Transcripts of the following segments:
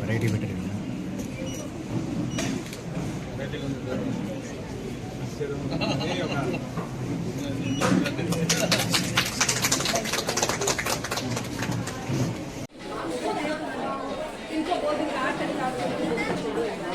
Variety పెట్టారు దగ్గర రావాలి నగేష్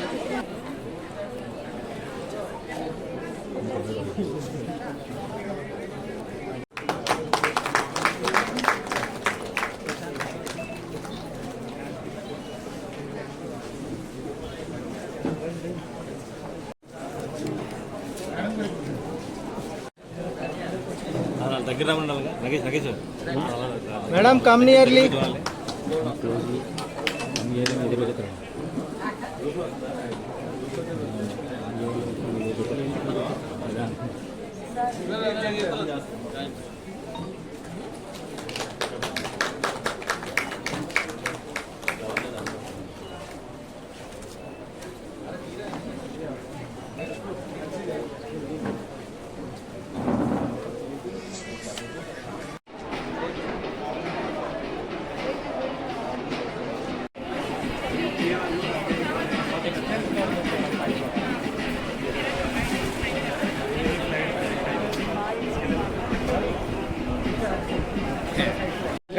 మేడం కమ్ నియర్లీ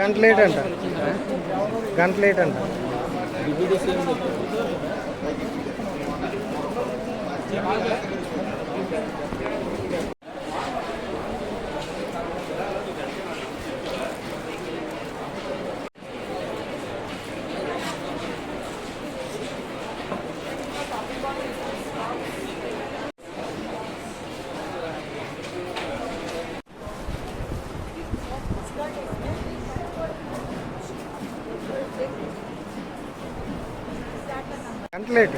గంట లేట్ అంట. గంట లేట్ అంట. గంట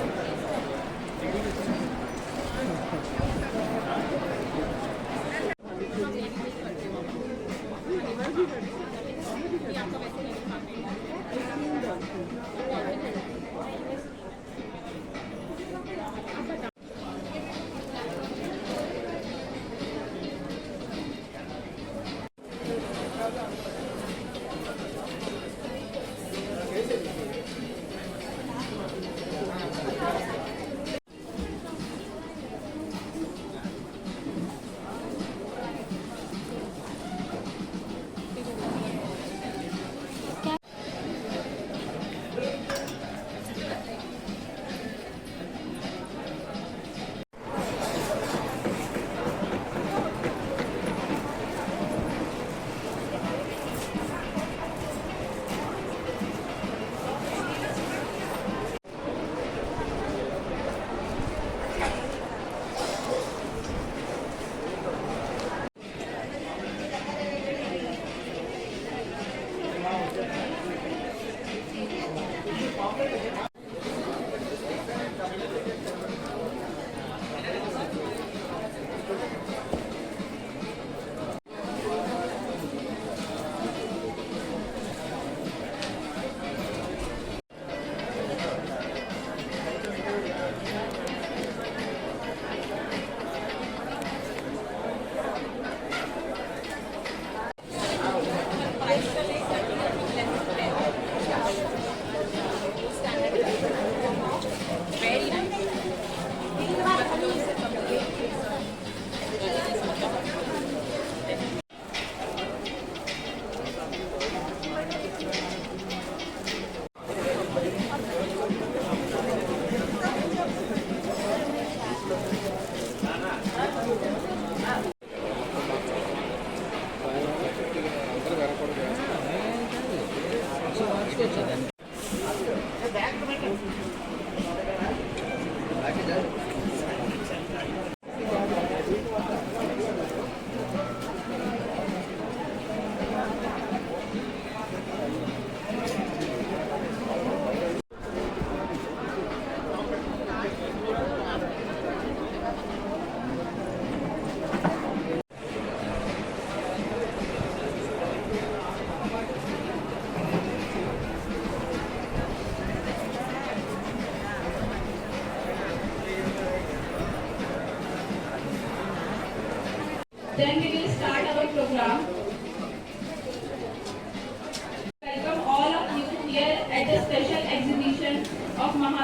తీసుకొచ్చేదాన్ని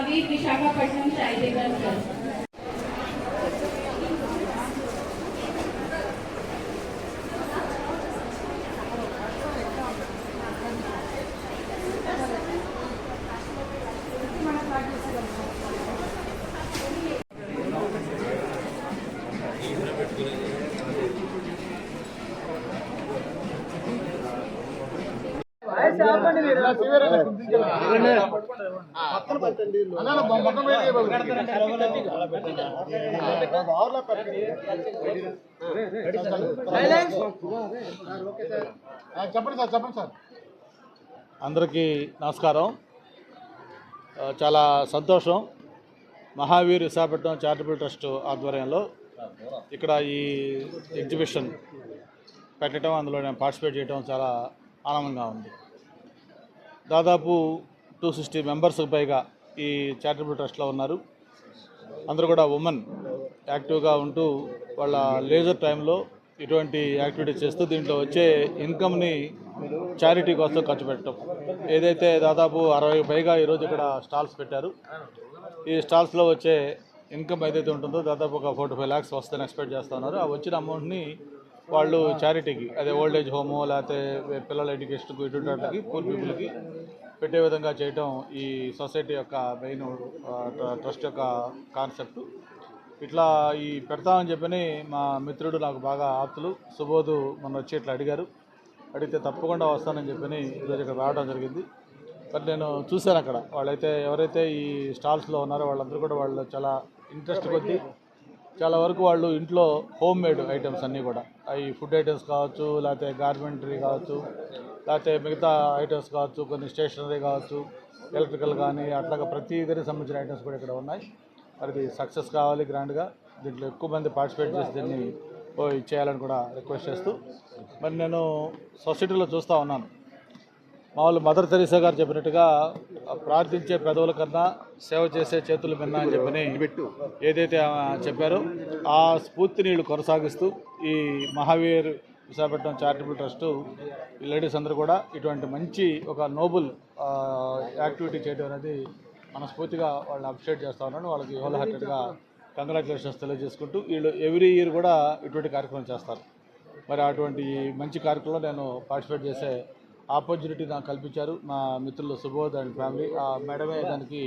महावीर विशाखापट्टनम साहित्यकर सर। చెప్పండి సార్ చెప్పండి సార్ అందరికీ నమస్కారం. చాలా సంతోషం. మహావీర్ విశాఖపట్నం చారిటబుల్ ట్రస్ట్ ఆధ్వర్యంలో ఇక్కడ ఈ ఎగ్జిబిషన్ పెట్టడం అందులో నేను పార్టిసిపేట్ చేయడం చాలా ఆనందంగా ఉంది. దాదాపు టూ సిక్స్టీ మెంబర్స్కి పైగా ఈ చారిటబుల్ ట్రస్ట్లో ఉన్నారు. అందరూ కూడా ఉమెన్ యాక్టివ్గా ఉంటూ వాళ్ళ లేజర్ టైంలో ఇటువంటి యాక్టివిటీస్ చేస్తూ దీంట్లో వచ్చే ఇన్కమ్ని చారిటీ కోసం ఖర్చు పెట్టడం. ఏదైతే దాదాపు అరవై పైగా ఈరోజు ఇక్కడ స్టాల్స్ పెట్టారు. ఈ స్టాల్స్లో వచ్చే ఇన్కమ్ ఏదైతే ఉంటుందో దాదాపు ఒక ఫోర్టీ ఫైవ్ ల్యాక్స్ వస్తుందని ఎక్స్పెక్ట్ చేస్తున్నారు ఆ వచ్చిన అమౌంట్ని వాళ్ళు చారిటీకి అదే ఓల్డ్ ఏజ్ హోము లేకపోతే పిల్లల ఎడ్యుకేషన్కు ఇటువంటి పూర్ పీపుల్కి పెట్టే విధంగా చేయటం ఈ సొసైటీ యొక్క మెయిన్ ట్రస్ట్ యొక్క కాన్సెప్ట్ ఇట్లా ఈ పెడతామని చెప్పని మా మిత్రుడు నాకు బాగా ఆప్తులు. సుబోధు మొన్న వచ్చి ఇట్లా అడిగారు. అడిగితే తప్పకుండా వస్తానని చెప్పని ఈరోజు ఇక్కడ రావడం జరిగింది. మరి నేను చూశాను అక్కడ. వాళ్ళైతే ఎవరైతే ఈ స్టాల్స్లో ఉన్నారో వాళ్ళందరూ కూడా వాళ్ళు చాలా ఇంట్రెస్ట్ కొద్దీ చాలా వరకు వాళ్ళు ఇంట్లో హోమ్ మేడ్ ఐటమ్స్ అన్నీ కూడా. అవి ఫుడ్ ఐటమ్స్ కావచ్చు లేకపోతే గార్మెంటరీ కావచ్చు లేకపోతే మిగతా ఐటమ్స్ కావచ్చు కొన్ని స్టేషనరీ కావచ్చు ఎలక్ట్రికల్ కానీ అట్లాగా ప్రతి దానికి సంబంధించిన ఐటమ్స్ కూడా ఇక్కడ ఉన్నాయి. మరి సక్సెస్ కావాలి గ్రాండ్గా దీంట్లో ఎక్కువ మంది పార్టిసిపేట్ చేసి దీన్ని చేయాలని కూడా రిక్వెస్ట్ చేస్తూ. మరి నేను సొసైటీలో చూస్తూ ఉన్నాను. మామూలు మదర్ తెరీసా గారు చెప్పినట్టుగా ప్రార్థించే పెదవుల కన్నా సేవ చేసే చేతులు మిన్న అని చెప్పని ఏదైతే చెప్పారో ఆ స్ఫూర్తిని వీళ్ళు కొనసాగిస్తూ ఈ మహావీర్ విశాఖపట్నం చారిటబుల్ ట్రస్టు ఈ లేడీస్ అందరూ కూడా ఇటువంటి మంచి ఒక నోబుల్ యాక్టివిటీ చేయడం అనేది మనస్ఫూర్తిగా వాళ్ళని అప్రిషియేట్ చేస్తా ఉన్నాను వాళ్ళకి హోల్ హార్టెడ్గా కంగ్రాచులేషన్స్ తెలియజేసుకుంటూ వీళ్ళు ఎవ్రీ ఇయర్ కూడా ఇటువంటి కార్యక్రమం చేస్తారు. మరి అటువంటి మంచి కార్యక్రమంలో నేను పార్టిసిపేట్ చేసే ఆపర్చునిటీ నాకు కల్పించారు మా మిత్రులు సుబోధ్ అండ్ ఫ్యామిలీ. ఆ మేడమే దానికి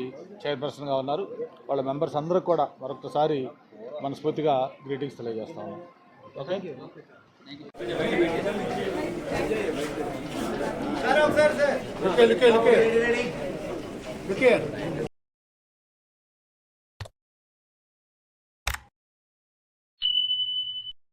చైర్పర్సన్గా ఉన్నారు. వాళ్ళ మెంబర్స్ అందరూ కూడా మరొకసారి మనస్ఫూర్తిగా గ్రీటింగ్స్ తెలియజేస్తా ఉన్నాను ఓకే?